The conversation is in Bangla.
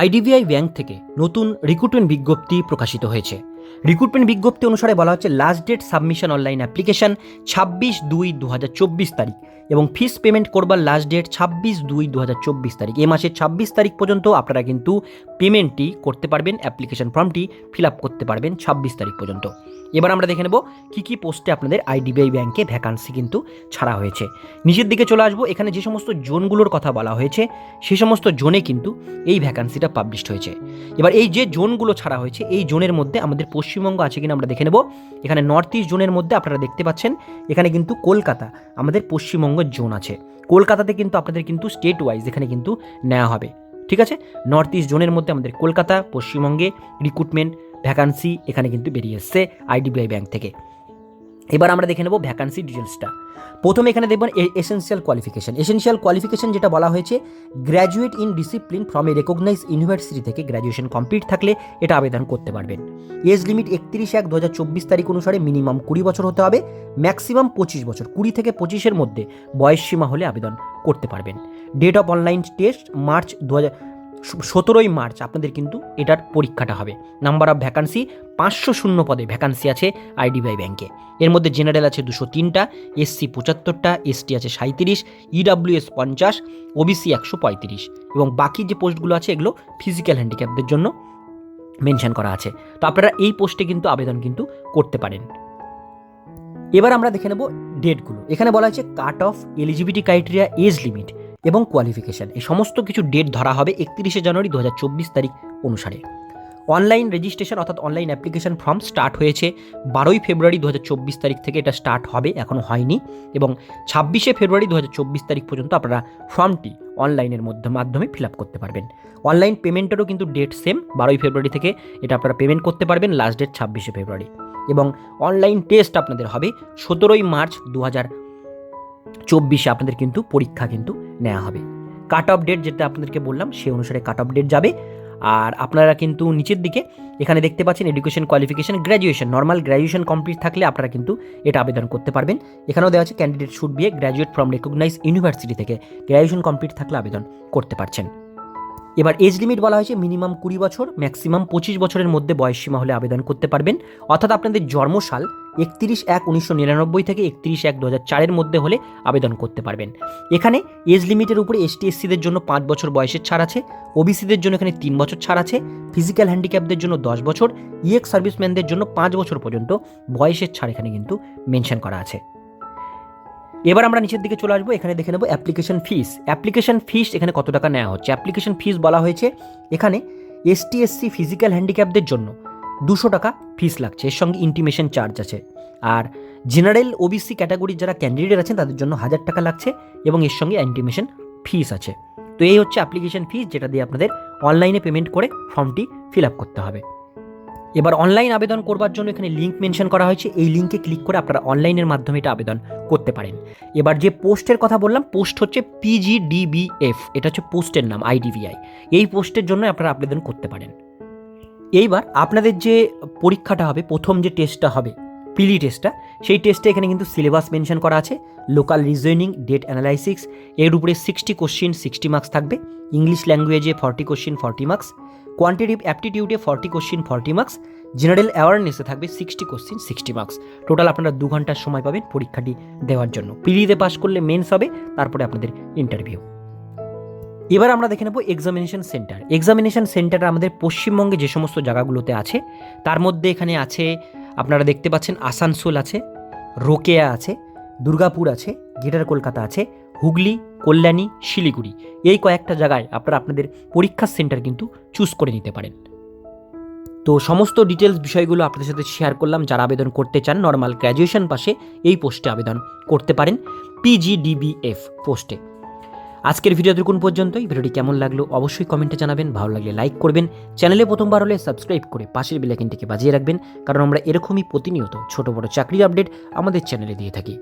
আইডিবিআই ব্যাংক থেকে নতুন রিক্রুটমেন্ট বিজ্ঞপ্তি প্রকাশিত হয়েছে। রিক্রুটমেন্ট বিজ্ঞপ্তি অনুসারে বলা হচ্ছে last date submission online application ছাব্বিশ দুই দু তারিখ এবং ফিস পেমেন্ট করবার লাস্ট ডেট ছাব্বিশ দুই দু তারিখ। এ মাসের ছাব্বিশ তারিখ পর্যন্ত আপনারা কিন্তু পেমেন্টটি করতে পারবেন অ্যাপ্লিকেশন ফর্মটি ফিল আপ করতে পারবেন ছাব্বিশ তারিখ পর্যন্ত। এবার আমরা দেখে নেব কী কী পোস্টে আপনাদের আইডিবিআই ব্যাংকে ভ্যাকান্সি কিন্তু ছাড়া হয়েছে। নিচের দিকে চলে আসব, এখানে যে সমস্ত জোনগুলোর কথা বলা হয়েছে সেই সমস্ত জোনে কিন্তু এই ভ্যাকান্সিটা পাবলিশড হয়েছে। এবার এই যে জোনগুলো ছাড়া হয়েছে, এই জোনের মধ্যে আমাদের পশ্চিমবঙ্গ আছে কিনা আমরা দেখে নেব। এখানে নর্থ ইস্ট জোনের মধ্যে আপনারা দেখতে পাচ্ছেন, এখানে কিন্তু কলকাতা, আমাদের পশ্চিমবঙ্গের জোন আছে। কলকাতাতে কিন্তু আপনাদের কিন্তু স্টেট ওয়াইজ এখানে কিন্তু নেওয়া হবে। ঠিক আছে? নর্থ ইস্ট জোনের মধ্যে আমাদের কলকাতা, পশ্চিমবঙ্গে রিক্রুটমেন্ট ভ্যাকান্সি এখানে কিন্তু বেরিয়ে এসছে আইডিবিআই ব্যাংক থেকে। এবার আমরা দেখে নেব ভ্যাকান্সি ডিটেলসটা প্রথমে এখানে দেখবেন এসেন্সিয়াল কোয়ালিফিকেশন এসেন্সিয়াল কোয়ালিফিকেশন যেটা বলা হয়েছে graduate in discipline from a recognise university থেকে গ্র্যাজুয়েশন কমপ্লিট থাকলে এটা আবেদন করতে পারবেন। এজ লিমিট একত্রিশ এক দু তারিখ অনুসারে মিনিমাম কুড়ি বছর হতে হবে ম্যাক্সিমাম পঁচিশ বছর, কুড়ি থেকে পঁচিশের মধ্যে বয়স সীমা হলে আবেদন করতে পারবেন। Date of online test March দু হাজার সতেরোই মার্চ আপনাদের কিন্তু এটার পরীক্ষাটা হবে। নাম্বার অফ ভ্যাকান্সি পাঁচশো শূন্য পদে ভ্যাকান্সি আছে আইডিবিআই ব্যাংকে এর মধ্যে জেনারেল আছে দুশো তিনটা এসসি পঁচাত্তরটা এসটি আছে সাঁত্রিশ ইডাব্লিউএস পঞ্চাশ ওবিসি একশো পঁয়ত্রিশ। এবং বাকি যে পোস্টগুলো আছে এগুলো ফিজিক্যাল হ্যান্ডিক্যাপদের জন্য মেনশন করা আছে। তো আপনারা এই পোস্টে কিন্তু আবেদন কিন্তু করতে পারেন। এবার আমরা দেখে নেব ডেটগুলো এখানে বলা হয়েছে cut off eligibility criteria age limit এবং কোয়ালিফিকেশান এই সমস্ত কিছু ডেট ধরা হবে একত্রিশে জানুয়ারি দু হাজার চব্বিশ তারিখ অনুসারে। অনলাইন রেজিস্ট্রেশন অর্থাৎ অনলাইন অ্যাপ্লিকেশন ফর্ম স্টার্ট হয়েছে বারোই ফেব্রুয়ারি দু হাজার চব্বিশ তারিখ থেকে এটা স্টার্ট হবে এখনও হয়নি। এবং ছাব্বিশে ফেব্রুয়ারি দু হাজার চব্বিশ তারিখ পর্যন্ত আপনারা ফর্মটি অনলাইনের মধ্যে মাধ্যমে ফিল আপ করতে পারবেন। অনলাইন পেমেন্টেরও কিন্তু ডেট সেম বারোই ফেব্রুয়ারি থেকে এটা আপনারা পেমেন্ট করতে পারবেন লাস্ট ডেট ছাব্বিশে ফেব্রুয়ারি। এবং অনলাইন টেস্ট আপনাদের হবে সতেরোই মার্চ দু চব্বিশে, আপনাদের কিন্তু পরীক্ষা কিন্তু নেওয়া হবে। কাট অফ ডেট যেটা আপনাদেরকে বললাম, সে অনুসারে কাট অফ ডেট যাবে। আর আপনারা কিন্তু নিচের দিকে, এখানে দেখতে পাচ্ছেন education qualification graduation normal graduation complete থাকলে আপনারা কিন্তু এটা আবেদন করতে পারবেন। এখানেও দেওয়া আছে candidate should be graduate from recognise university থেকে। গ্র্যাজুয়েশন কমপ্লিট থাকলে আবেদন করতে পারছেন। এবার এজ লিমিট বলা হয়েছে মিনিমাম কুড়ি বছর ম্যাক্সিমাম পঁচিশ বছরের মধ্যে বয়সসীমা হলে আবেদন করতে পারবেন। অর্থাৎ আপনাদের জন্মসাল একত্রিশ এক উনিশশো নিরানব্বই থেকে একত্রিশ এক দু হাজার চারের মধ্যে হলে আবেদন করতে পারবেন। এখানে এজ লিমিটের উপরে এসটি এসসিদের জন্য পাঁচ বছর বয়সের ছাড় আছে ওবিসিদের জন্য এখানে তিন বছর ছাড় আছে ফিজিক্যাল হ্যান্ডিক্যাপদের জন্য দশ বছর ইএক্স সার্ভিসম্যানদের জন্য পাঁচ বছর পর্যন্ত বয়সের ছাড় এখানে কিন্তু মেনশন করা আছে। এবার আমরা নিচের দিকে চলে আসব, এখানে দেখে নেব অ্যাপ্লিকেশন ফিস অ্যাপ্লিকেশন ফিস এখানে কত টাকা নেওয়া হচ্ছে? অ্যাপ্লিকেশন ফিস বলা হয়েছে এখানে এসটি এসসি ফিজিক্যাল হ্যান্ডিক্যাপদের জন্য দুশো টাকা ফিস লাগছে, এর সঙ্গে ইন্টিমেশন চার্জ আছে। আর জেনারেল ওবিসি ক্যাটাগরির যারা ক্যান্ডিডেট আছেন, তাদের জন্য হাজার টাকা লাগছে এবং এর সঙ্গে ইন্টিমেশন ফিস আছে। তো এই হচ্ছে অ্যাপ্লিকেশন ফিস যেটা দিয়ে আপনাদের অনলাইনে পেমেন্ট করে ফর্মটি ফিল আপ করতে হবে। এবার অনলাইন আবেদন করবার জন্য এখানে লিঙ্ক মেনশন করা হয়েছে। এই লিঙ্কে ক্লিক করে আপনারা অনলাইনের মাধ্যমে এটা আবেদন করতে পারেন। এবার যে পোস্টের কথা বললাম পোস্ট হচ্ছে পিজিডিবিএফ এটা হচ্ছে পোস্টের নাম আইডিবিআই এই পোস্টের জন্য আপনারা আবেদন করতে পারেন। এইবার আপনাদের যে পরীক্ষাটা হবে, প্রথম যে টেস্টটা হবে পিলি টেস্টটা। সেই টেস্টে এখানে কিন্তু সিলেবাস মেনশন করা আছে লোকাল রিজনিং ডেট অ্যানালাইসিক্স এর উপরে সিক্সটি কোশ্চিন সিক্সটি মার্কস থাকবে ইংলিশ ল্যাঙ্গুয়েজে forty question forty marks quantitative অ্যাপটিটিউডে forty question forty marks general অ্যাওয়ারনেসে থাকবে sixty question sixty marks total আপনারা দু ঘণ্টার সময় পাবেন পরীক্ষাটি দেওয়ার জন্য। পিলিতে পাস করলে মেন্স হবে, তারপরে আপনাদের ইন্টারভিউ এবার আমরা দেখে নেব এক্সামিনেশন সেন্টার এক্সামিনেশন সেন্টার আমাদের পশ্চিমবঙ্গে যে সমস্ত জায়গাগুলোতে আছে, তার মধ্যে এখানে আছে আপনারা দেখতে পাচ্ছেন আসানসোল আছে, রোকেয়া আছে, দুর্গাপুর আছে, গ্রেটার কলকাতা আছে, হুগলি, কল্যাণী, শিলিগুড়ি। এই কয়েকটা জায়গায় আপনারা আপনাদের পরীক্ষার সেন্টার কিন্তু চুজ করে নিতে পারেন। তো সমস্ত ডিটেলস বিষয়গুলো আপনাদের সাথে শেয়ার করলাম। যারা আবেদন করতে চান নর্মাল গ্র্যাজুয়েশন পাশে এই পোস্টে আবেদন করতে পারেন। পিজিডিবিএফ পোস্টে আজকের ভিডিও দেখুন পর্যন্তই। ভিডিওটি কেমন লাগল অবশ্যই কমেন্টে জানাবেন। ভালো লাগলে লাইক করবেন। চ্যানেলে প্রথমবার হলে সাবস্ক্রাইব করে পাশের বেলাইকিনটিকে বাজিয়ে রাখবেন। কারণ আমরা এরকমই প্রতিনিয়ত ছোট বড় চাকরির আপডেট আমাদের চ্যানেলে দিয়ে থাকি।